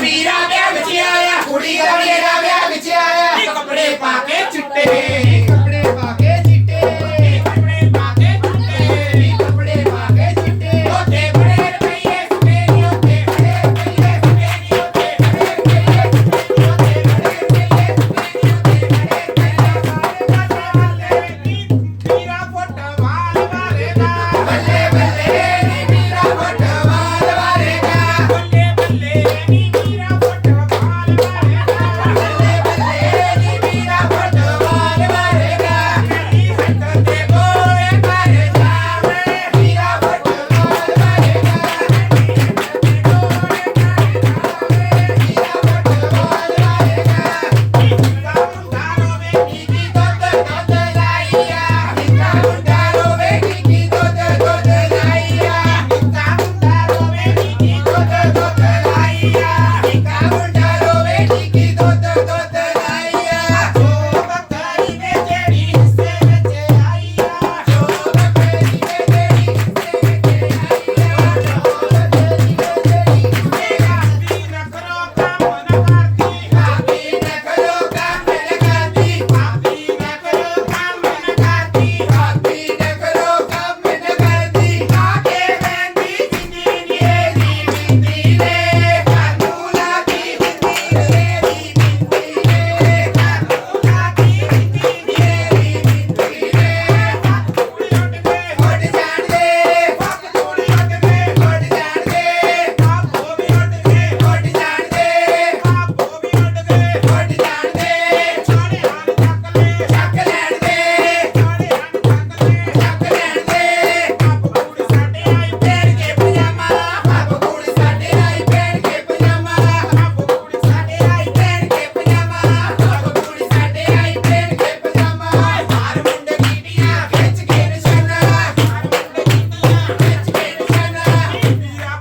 ਵੀਰਾ ਵਿਆਹ ਵਿੱਚ ਆਇਆ ਕੁੜੀ ਦਾ ਮੇਰਾ ਵਿਆਹ